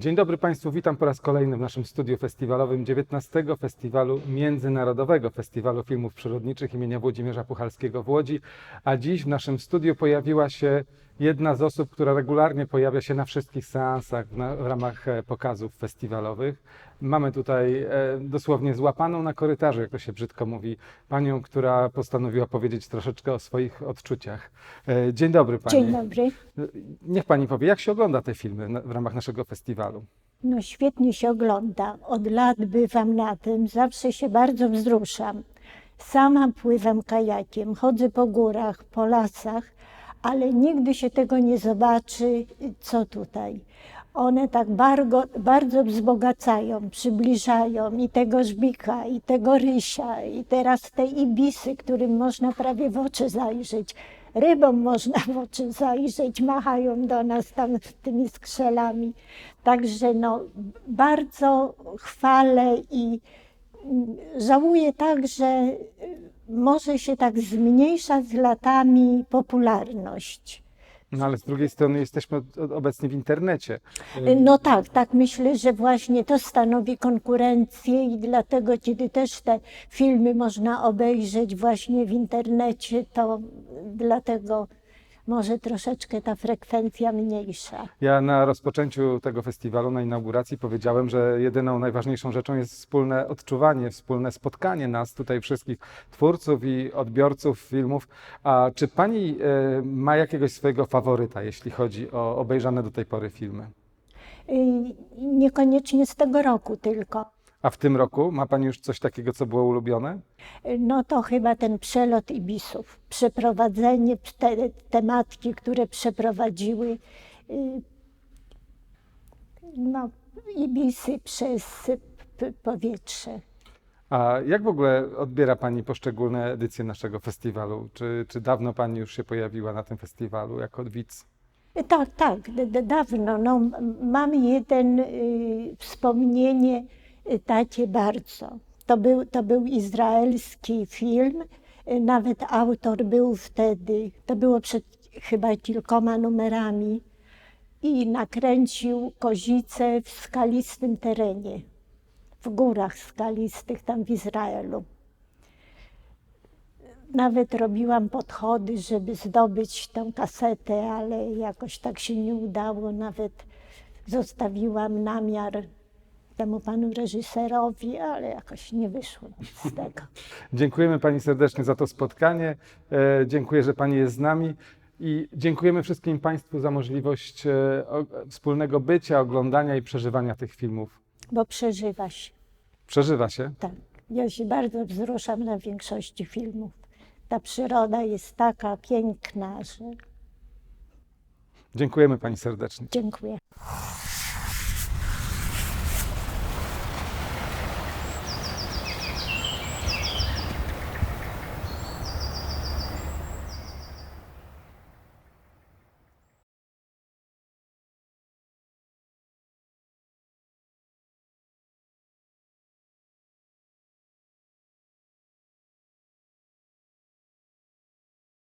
Dzień dobry Państwu, witam po raz kolejny w naszym studiu festiwalowym 19 Festiwalu Międzynarodowego Festiwalu Filmów Przyrodniczych imienia Włodzimierza Puchalskiego w Łodzi. A dziś w naszym studiu pojawiła się jedna z osób, która regularnie pojawia się na wszystkich seansach w, ramach e, pokazów festiwalowych. Mamy tutaj e, dosłownie złapaną na korytarzu, jak to się brzydko mówi, panią, która postanowiła powiedzieć troszeczkę o swoich odczuciach. E, dzień dobry Pani. Dzień dobry. Niech Pani powie, jak się ogląda te filmy w ramach naszego festiwalu? No świetnie się ogląda. Od lat bywam na tym, zawsze się bardzo wzruszam. Sama pływam kajakiem, chodzę po górach, po lasach, ale nigdy się tego nie zobaczy, co tutaj. One tak bardzo, bardzo wzbogacają, przybliżają i tego żbika, i tego rysia, i teraz te ibisy, którym można prawie w oczy zajrzeć. Rybom można w oczy zajrzeć, machają do nas tam tymi skrzelami. Także no, bardzo chwalę i mm, żałuję tak, że y, może się tak zmniejsza z latami popularność. No ale z drugiej strony jesteśmy obecnie w internecie. No tak, tak myślę, że właśnie to stanowi konkurencję i dlatego, kiedy też te filmy można obejrzeć właśnie w internecie, to dlatego może troszeczkę ta frekwencja mniejsza. Ja na rozpoczęciu tego festiwalu, na inauguracji powiedziałem, że jedyną najważniejszą rzeczą jest wspólne odczuwanie, wspólne spotkanie nas tutaj wszystkich twórców i odbiorców filmów. A czy pani e, ma jakiegoś swojego faworyta, jeśli chodzi o obejrzane do tej pory filmy? Y, Niekoniecznie z tego roku tylko. A w tym roku ma pani już coś takiego, co było ulubione? No to chyba ten przelot ibisów, przeprowadzenie, te, te matki, które przeprowadziły y, no, ibisy przez p- powietrze. A jak w ogóle odbiera pani poszczególne edycje naszego festiwalu? Czy, czy dawno pani już się pojawiła na tym festiwalu jako widz? Tak, tak, d- d- dawno. No, m- mam jeden y, wspomnienie takie bardzo. To był, to był izraelski film, nawet autor był wtedy, to było przed chyba kilkoma numerami i nakręcił kozicę w skalistym terenie, w górach skalistych tam w Izraelu. Nawet robiłam podchody, żeby zdobyć tę kasetę, ale jakoś tak się nie udało. Nawet zostawiłam namiar temu panu reżyserowi, ale jakoś nie wyszło nic z tego. Dziękujemy Pani serdecznie za to spotkanie. E, Dziękuję, że Pani jest z nami. I dziękujemy wszystkim Państwu za możliwość e, o- wspólnego bycia, oglądania i przeżywania tych filmów. Bo przeżywa się. Przeżywa się. Tak. Ja się bardzo wzruszam na większości filmów. Ta przyroda jest taka piękna, że Dziękujemy Pani serdecznie. dziękuję.